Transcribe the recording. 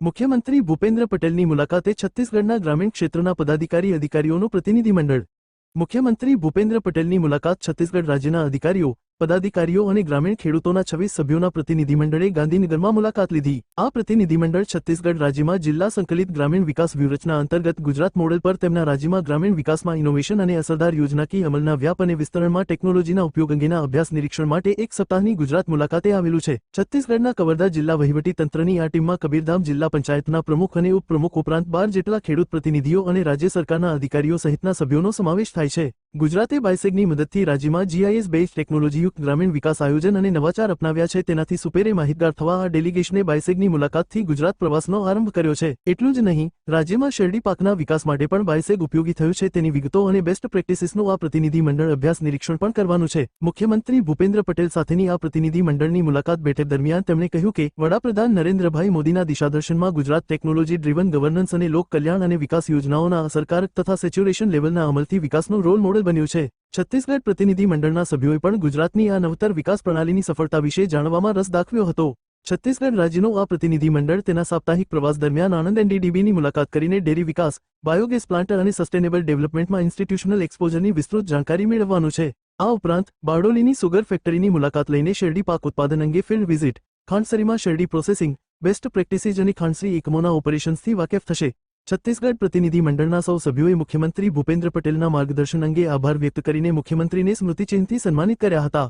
મુખ્યમંત્રી ભૂપેન્દ્ર પટેલની મુલાકાતે છત્તીસગઢના ગ્રામીણ ક્ષેત્રના પદાધિકારી અધિકારીઓનું પ્રતિનિધિમંડળ. મુખ્યમંત્રી ભૂપેન્દ્ર પટેલની મુલાકાત છત્તીસગઢ રાજ્યના અધિકારીઓ પદાધિકારીઓ અને ગ્રામીણ ખેડૂતોના છવ્વીસ સભ્યોના પ્રતિનિધિમંડળે ગાંધીનગરમાં મુલાકાત લીધી. આ પ્રતિનિધિમંડળ છત્તીસગઢ રાજ્યમાં જિલ્લા સંકલિત ગ્રામીણ વિકાસ વ્યૂહરચના અંતર્ગત ગુજરાત મોડેલ પર તેમના રાજ્યમાં ગ્રામીણ વિકાસમાં ઇનોવેશન અને અસરદાર યોજનાકીય અમલના વ્યાપ અને વિસ્તરણમાં ટેકનોલોજીના ઉપયોગ અંગેના અભ્યાસ નિરીક્ષણ માટે એક સપ્તાહની ગુજરાત મુલાકાતે આવેલું છે. છત્તીસગઢના કવરદા જિલ્લા વહીવટી તંત્રની આ ટીમમાં કબીરધામ જિલ્લા પંચાયતના પ્રમુખ અને ઉપપ્રમુખ ઉપરાંત બાર જેટલા ખેડૂત પ્રતિનિધિઓ અને રાજ્ય સરકારના અધિકારીઓ સહિતના સભ્યોનો સમાવેશ થાય છે. ગુજરાતે બાયસેગની મદદથી રાજ્યમાં જીઆઈએસ બેઝ ટેકનોલોજીયુક્ત ગ્રામીણ વિકાસ આયોજન અને નવાચાર અપનાવ્યા છે તેનાથી સુપેરે માહિતગાર થવા આ ડેલિગેશને બાયસેગની મુલાકાતથી ગુજરાત પ્રવાસનો આરંભ કર્યો છે. એટલું જ નહીં, રાજ્યમાં શેરડી પાકના વિકાસ માટે પણ બાયસેગ ઉપયોગી થયું છે તેની વિગતો અને બેસ્ટ પ્રેક્ટિસીસનું આ પ્રતિનિધિ મંડળ અભ્યાસ નિરીક્ષણ પણ કરવાનું છે. મુખ્યમંત્રી ભૂપેન્દ્ર પટેલ સાથેની આ પ્રતિનિધિ મંડળની મુલાકાત બેઠક દરમિયાન તેમણે કહ્યું કે, વડાપ્રધાન નરેન્દ્રભાઈ મોદીના દિશાદર્શનમાં ગુજરાત ટેકનોલોજી ડ્રીવન ગવર્નન્સ અને લોક કલ્યાણ અને વિકાસ યોજનાઓના અસરકારક તથા સેચ્યુરેશન લેવલના અમલથી વિકાસનું રોલ મોડેલ બન્યું છે. છત્તીસગઢ પ્રતિનિધિ મંડળના સભ્યોએ પણ ગુજરાતની આ નવતર વિકાસ પ્રણાલીની સફળતા વિશે જાણવામાં રસ દાખવ્યો હતો. છત્તીસગઢ રાજ્યનો આ પ્રતિનિધિ મંડળ તેના સાપ્તાહિક પ્રવાસ દરમિયાન આણંદ એનડીડીબીની મુલાકાત કરીને ડેરી વિકાસ, બાયોગેસ પ્લાન્ટ અને સસ્ટેનેબલ ડેવલપમેન્ટમાં ઇન્સ્ટિટ્યુશનલ એક્સપોઝરની વિસ્તૃત જાણકારી મેળવવાનું છે. આ ઉપરાંત, બારડોલીની સુગર ફેક્ટરીની મુલાકાત લઈને શેરડી પાક ઉત્પાદન અંગે ફિલ્ડ વિઝિટ, ખાંડસરીમાં શેરડી પ્રોસેસિંગ, બેસ્ટ પ્રેક્ટિસીસ અને ખાંડસરી એકમોના ઓપરેશન્સથી વાકેફ થશે. છત્તીસગઢ પ્રતિનિધિ મંડળના સૌ સભ્યોએ મુખ્યમંત્રી ભૂપેન્દ્ર પટેલના માર્ગદર્શન અંગે આભાર વ્યક્ત કરીને મુખ્યમંત્રીને સ્મૃતિચિહ્નથી સન્માનિત કર્યા હતા.